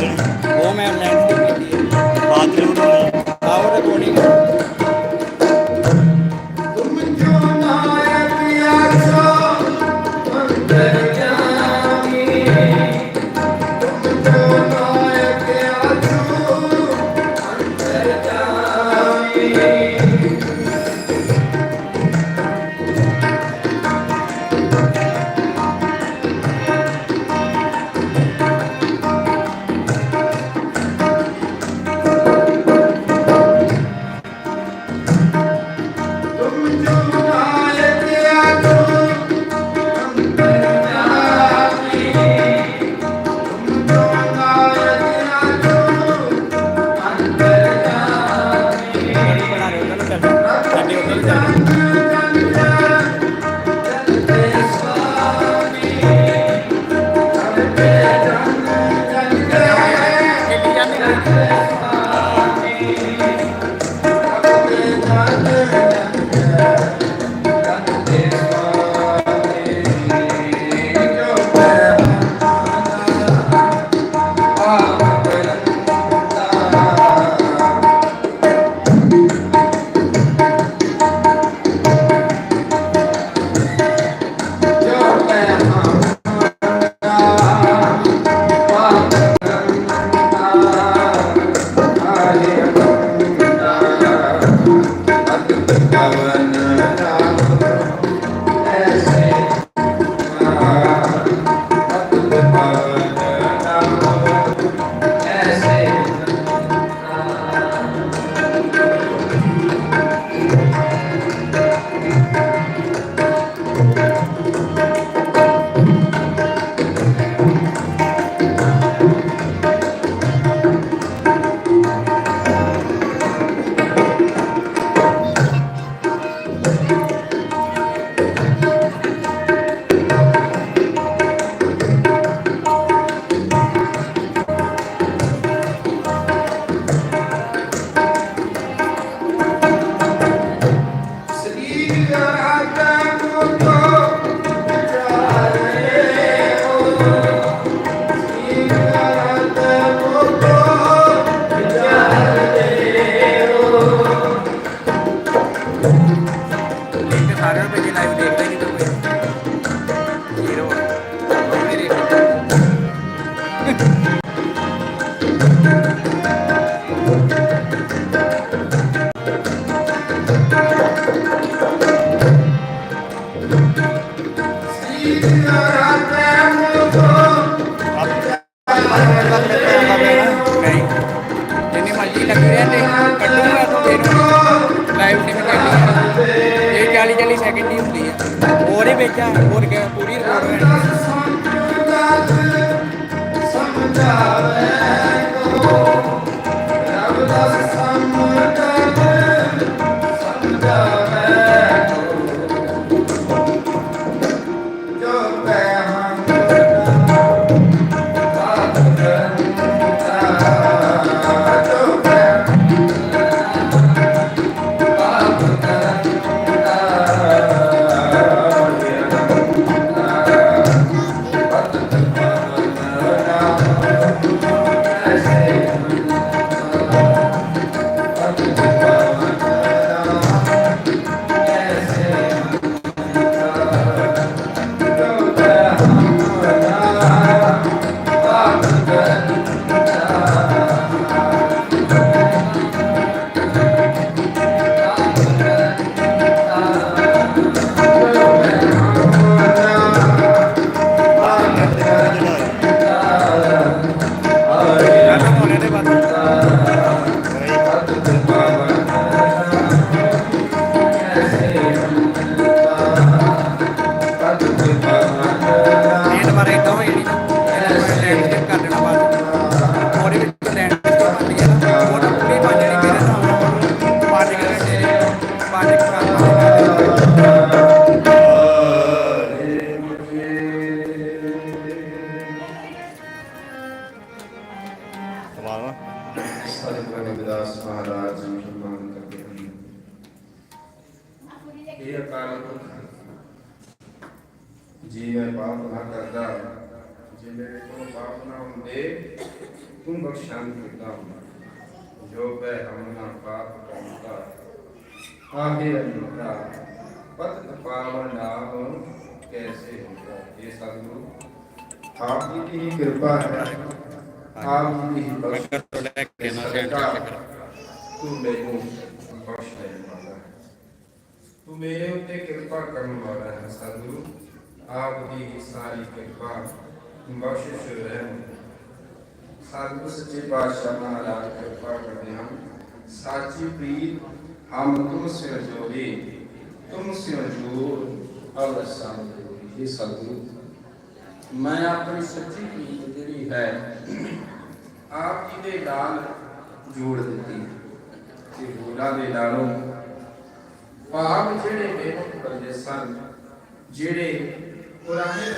Womanland. ਇੱਕ ਸਾਰਿਆਂ ਨੂੰ ਮੇਰੀ ਲਾਈਵ ਦੇਖਦਾ ਨਹੀਂ ਕੋਈ ਹੀਰੋ ਮੇਰੇ ਸੀਨਾ ਰਾਤੇ ਮੋਹ ஒரு பொரியல் போடுவேன் ਜੇ ਮੇਰੇ ਕੋਲ ਪਾਪ ਨਾ ਹੁੰਦੇ ਤੂੰ ਬਖਸ਼ਾਂ ਕਰਦਾ ਜੋ ਬੈ ਹਮ ਨਾ ਪਾਪ ਕਰਦਾ ਆਹੇ ਅਨੁਤਾ ਪਤ ਪਾਵਨ ਨਾਮ ਕੈਸੇ ਹੁੰਦਾ? ਇਹ ਸਤਿਗੁਰੂ ਆਪ ਜੀ ਦੀ ਹੀ ਕਿਰਪਾ ਹੈ। ਆਪ ਜੀ ਦੀ ਹੀ ਬਖਸ਼ ਤੋਂ ਲੈ ਕੇ ਨਾ ਸੈਂਟਰ ਤੂੰ ਮੈਨੂੰ ਬਖਸ਼ ਲੈ ਮਾਤਾ ਤੂੰ ਮੇਰੇ ਉੱਤੇ ਕਿਰਪਾ ਕਰਨ ਵਾਲਾ ਹੈ ਸਤਿਗੁਰੂ। ਆਪ ਦੀ ਹੀ ਸਾਰੀ ਕਿਰਪਾ ਬਖਸ਼ਿਸ਼ ਰਹਿਮ ਸਤਿਗੁਰੂ ਸੱਚੇ ਪਾਤਸ਼ਾਹ ਮਹਾਰਾਜ ਕਿਰਪਾ ਕਰਦੇ ਹਨ। ਸਾਚੀ ਪ੍ਰੀਤ, ਹਮ ਤੁਮ ਸੇ ਜੋੜੀ ਤੁਮ ਸੇ ਜੋੜ ਅਵਸਾਂ ਇਹ ਸਤਿਗੁਰੂ। ਮੈਂ ਆਪਣੀ ਸੱਚੀ ਪ੍ਰੀਤ ਜਿਹੜੀ ਹੈ, ਆਪ ਜੀ ਦੇ ਨਾਲ ਜੋੜ ਦਿੱਤੀ ਤੇ ਹੋਰਾਂ ਦੇ ਨਾਲੋਂ ਭਾਵ ਜਿਹੜੇ ਬੇਮੁਖ ਬੰਦੇ ਸਨ, ਜਿਹੜੇ ਪੁਰਾਣੇ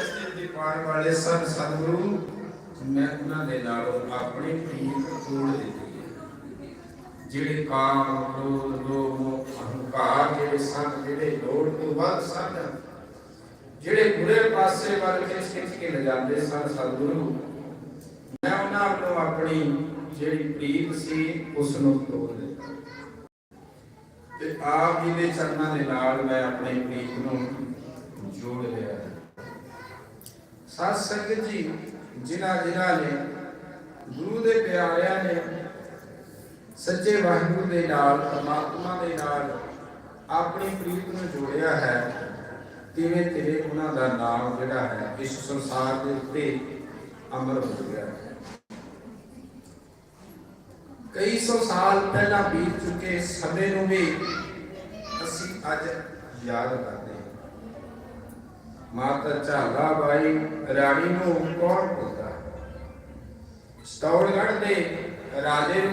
ਰਸਤੇ ਵਾਲੇ ਸਨ ਸਤਿਗੁਰੂ, ਮੈਂ ਉਹਨਾਂ ਦੇ ਨਾਲੋਂ ਆਪਣੀ ਪ੍ਰੀਤ ਜੋੜ ਦਿੱਤੀ ਹੈ। ਜਿਹੜੇ ਕਾਮ, ਕ੍ਰੋਧ, ਲੋਭ, ਅਹੰਕਾਰ ਜਿਹੜੇ ਸਨ, ਜਿਹੜੇ ਲੋੜ ਤੋਂ ਵੱਧ ਸਨ, ਜਿਹੜੇ ਬੁਰੇ ਪਾਸੇ ਵੱਲ ਖਿੱਚ ਖਿੱਚ ਕੇ ਲਿਜਾਂਦੇ ਸਨ ਸਤਿਗੁਰੂ, ਮੈਂ ਉਹਨਾਂ ਨੂੰ ਆਪਣੀ ਜਿਹੜੀ ਪ੍ਰੀਤ ਸੀ ਉਸ ਨੂੰ ਤੋੜ ਦਿੱਤਾ ਤੇ ਆਪ ਜੀ ਦੇ ਚਰਨਾਂ ਦੇ ਨਾਲ ਮੈਂ ਆਪਣੇ ਪ੍ਰੀਤ ਨੂੰ ਜੋੜ ਲਿਆ ਸਤ ਸਾਧ ਸੰਗਤ ਜੀ, ਜਿਨ੍ਹਾਂ ਜਿਨ੍ਹਾਂ ਨੇ ਗੁਰੂ ਦੇ ਪਿਆਰਿਆਂ ਨੇ ਸੱਚੇ ਵਾਹਿਗੁਰੂ ਦੇ ਨਾਲ, ਪਰਮਾਤਮਾ ਦੇ ਨਾਲ ਆਪਣੀ ਪ੍ਰੀਤ ਨੂੰ ਜੋੜਿਆ ਹੈ, ਤਿਵੇਂ ਤਿਵੇਂ ਉਹਨਾਂ ਦਾ ਨਾਮ ਜਿਹੜਾ ਹੈ, ਇਸ ਸੰਸਾਰ ਦੇ ਉੱਤੇ ਅਮਰ ਹੋ ਗਿਆ ਹੈ। ਕਈ ਸੌ ਸਾਲ ਪਹਿਲਾਂ ਬੀਤ ਚੁੱਕੇ ਸਮੇਂ ਨੂੰ ਵੀ ਅਸੀਂ ਅੱਜ ਯਾਦ ਕਰਦੇ ਮਾਤਾ ਝਾਲਾ ਬਾਈ ਰਾਣੀ ਨੂੰ ਕੌਣ ਭੁੱਲਦਾ ਸਤੌੜਗੜ੍ਹ ਦੇ ਰਾਜੇ ਨੂੰ